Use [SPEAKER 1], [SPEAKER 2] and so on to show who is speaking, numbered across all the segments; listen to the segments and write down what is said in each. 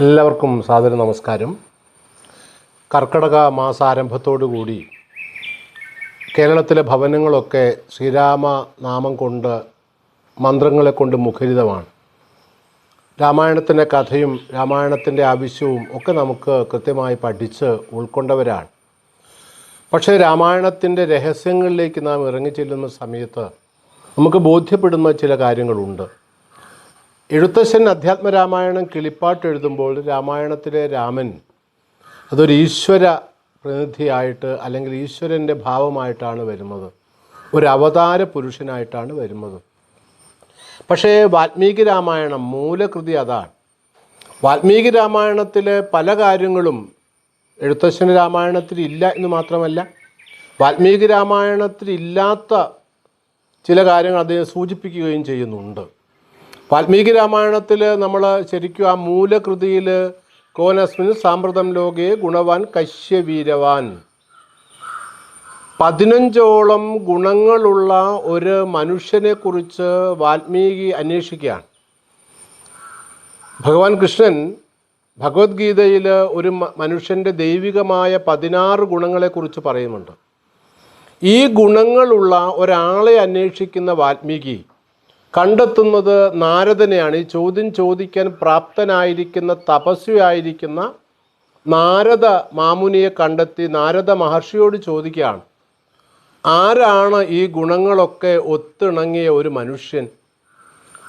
[SPEAKER 1] എല്ലാവർക്കും സാദര നമസ്കാരം. കർക്കടക മാസാരംഭത്തോടുകൂടി കേരളത്തിലെ ഭവനങ്ങളൊക്കെ ശ്രീരാമ നാമം കൊണ്ട് മന്ത്രങ്ങളെ കൊണ്ട് മുഖരിതമാണ്. രാമായണത്തിന്റെ കഥയും രാമായണത്തിന്റെ ആവശ്യവും ഒക്കെ നമുക്ക് കൃത്യമായി പഠിച്ച് ഉൾക്കൊണ്ടവരാണ്. പക്ഷേ രാമായണത്തിന്റെ രഹസ്യങ്ങളിലേക്ക് നാം ഇറങ്ങിച്ചെല്ലുന്ന സമയത്ത് നമുക്ക് ബോധ്യപ്പെടുന്ന ചില കാര്യങ്ങളുണ്ട്. എഴുത്തച്ഛൻ അധ്യാത്മരാമായണം കിളിപ്പാട്ട് എഴുതുമ്പോൾ രാമായണത്തിലെ രാമൻ അതൊരു ഈശ്വര പ്രതിനിധിയായിട്ട് അല്ലെങ്കിൽ ഈശ്വരന്റെ ഭാവമായിട്ടാണ് വരുന്നത്. ഒരു അവതാര പുരുഷനായിട്ടാണ് വരുന്നത്. പക്ഷേ വാൽമീകി രാമായണം മൂലകൃതി അതാണ്. വാൽമീകി രാമായണത്തിലെ പല കാര്യങ്ങളും എഴുത്തശ്ശൻ രാമായണത്തിൽ ഇല്ല എന്ന് മാത്രമല്ല വാൽമീകി രാമായണത്തിൽ ഇല്ലാത്ത ചില കാര്യങ്ങൾ അദ്ദേഹം സൂചിപ്പിക്കുകയും ചെയ്യുന്നുണ്ട്. വാൽമീകി രാമായണത്തിൽ നമ്മൾ ശരിക്കും ആ മൂലകൃതിയിൽ കോനസ്മിൻ സാമ്പ്രതം ലോകെ ഗുണവാൻ കശ്യവീരവാൻ. പതിനഞ്ചോളം ഗുണങ്ങളുള്ള ഒരു മനുഷ്യനെ കുറിച്ച് വാൽമീകി അന്വേഷിക്കുകയാണ്. ഭഗവാൻ കൃഷ്ണൻ ഭഗവത്ഗീതയിൽ ഒരു മനുഷ്യന്റെ ദൈവികമായ പതിനാറ് ഗുണങ്ങളെക്കുറിച്ച് പറയുന്നുണ്ട്. ഈ ഗുണങ്ങളുള്ള ഒരാളെ അന്വേഷിക്കുന്ന വാൽമീകി കണ്ടെത്തുന്നത് നാരദനെയാണ്. ഈ ചോദ്യം ചോദിക്കാൻ പ്രാപ്തനായിരിക്കുന്ന തപസ്വിയായിരിക്കുന്ന നാരദ മാമുനിയെ കണ്ടെത്തി നാരദ മഹർഷിയോട് ചോദിക്കുകയാണ് ആരാണ് ഈ ഗുണങ്ങളൊക്കെ ഒത്തിണങ്ങിയ ഒരു മനുഷ്യൻ?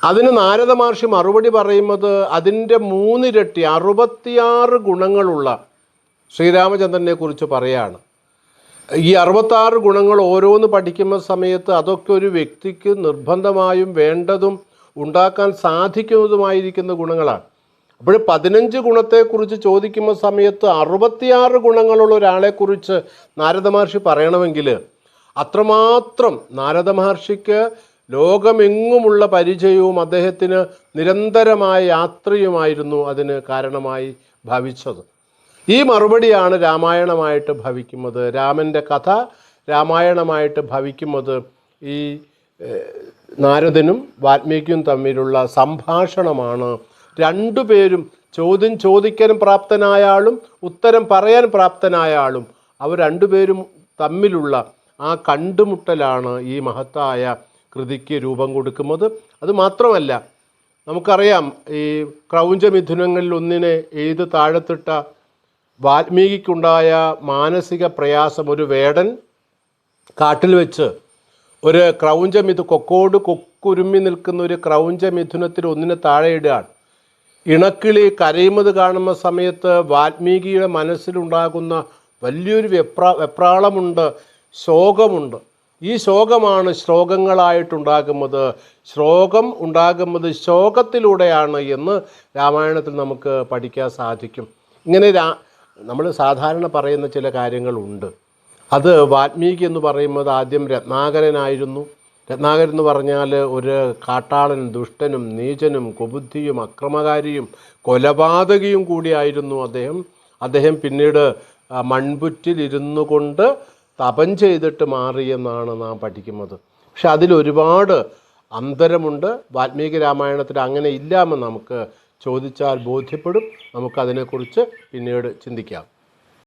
[SPEAKER 1] അതിന് നാരദ മഹർഷി മറുപടി പറയുന്നത് അതിന്റെ മൂന്നിരട്ടി അറുപത്തിയാറ് ഗുണങ്ങളുള്ള ശ്രീരാമചന്ദ്രനെ കുറിച്ച് പറയാണ്. ഈ അറുപത്താറ് ഗുണങ്ങൾ ഓരോന്ന് പഠിക്കുന്ന സമയത്ത് അതൊക്കെ ഒരു വ്യക്തിക്ക് നിർബന്ധമായും വേണ്ടതും ഉണ്ടാക്കാൻ സാധിക്കുന്നതുമായിരിക്കുന്ന ഗുണങ്ങളാണ്. അപ്പോൾ പതിനഞ്ച് ഗുണത്തെക്കുറിച്ച് ചോദിക്കുന്ന സമയത്ത് അറുപത്തിയാറ് ഗുണങ്ങളുള്ള ഒരാളെക്കുറിച്ച് നാരദ മഹർഷി പറയണമെങ്കിൽ അത്രമാത്രം നാരദ മഹർഷിക്ക് ലോകമെങ്ങുമുള്ള പരിചയവും അദ്ദേഹത്തിന് നിരന്തരമായ യാത്രയുമായിരുന്നു അതിന് കാരണമായി ഭവിച്ചത്. ഈ മറുപടിയാണ് രാമായണമായിട്ട് ഭവിക്കുന്നത്. രാമന്റെ കഥ രാമായണമായിട്ട് ഭവിക്കുന്നത് ഈ നാരദനും വാൽമീകിയും തമ്മിലുള്ള സംഭാഷണമാണ്. രണ്ടുപേരും ചോദ്യം ചോദിക്കാനും പ്രാപ്തനായ ആളും ഉത്തരം പറയാൻ പ്രാപ്തനായ ആളും അവർ രണ്ടുപേരും തമ്മിലുള്ള ആ കണ്ടുമുട്ടലാണ് ഈ മഹത്തായ കൃതിക്ക് രൂപം കൊടുക്കുന്നത്. അത് മാത്രമല്ല നമുക്കറിയാം ഈ ക്രൗഞ്ചമിഥുനങ്ങളിൽ ഒന്നിനെ എഴുത് താഴത്തിട്ട വാൽമീകിക്കുണ്ടായ മാനസിക പ്രയാസം ഒരു വേടൻ കാട്ടിൽ വെച്ച് ഒരു ക്രൗഞ്ചമിഥു കൊക്കോട് കൊക്കുരുമ്മി നിൽക്കുന്ന ഒരു ക്രൗഞ്ചമിഥുനത്തിൽ ഒന്നിനെ താഴെ ഇടുകയാണ്. ഇണക്കിളി കരയുന്നത് കാണുന്ന സമയത്ത് വാൽമീകിയുടെ മനസ്സിലുണ്ടാകുന്ന വലിയൊരു വെപ്രാ വെപ്രാളമുണ്ട് ശോകമുണ്ട്. ഈ ശോകമാണ് ശ്ലോകങ്ങളായിട്ടുണ്ടാകുന്നത്. ശ്ലോകം ഉണ്ടാകുന്നത് ശോകത്തിലൂടെയാണ് എന്ന് രാമായണത്തിൽ നമുക്ക് പഠിക്കാൻ സാധിക്കും. ഇങ്ങനെ രാ നമ്മൾ സാധാരണ പറയുന്ന ചില കാര്യങ്ങളുണ്ട്. അത് വാത്മീകി എന്ന് പറയുന്നത് ആദ്യം രത്നാകരനായിരുന്നു. രത്നാകരൻ എന്ന് പറഞ്ഞാൽ ഒരു കാട്ടാളൻ ദുഷ്ടനും നീചനും കുബുദ്ധിയും അക്രമകാരിയും കൊലപാതകിയും കൂടിയായിരുന്നു അദ്ദേഹം. അദ്ദേഹം പിന്നീട് മൺപുറ്റിലിരുന്നു കൊണ്ട് തപം ചെയ്തിട്ട് മാറിയെന്നാണ് നാം പഠിക്കുന്നത്. പക്ഷെ അതിലൊരുപാട് അന്തരമുണ്ട്. വാൽമീകി രാമായണത്തിൽ അങ്ങനെ ഇല്ലാമെന്ന് നമുക്ക് ചോദിച്ചാൽ ബോധ്യപ്പെടും. നമുക്കതിനെക്കുറിച്ച് പിന്നീട് ചിന്തിക്കാം.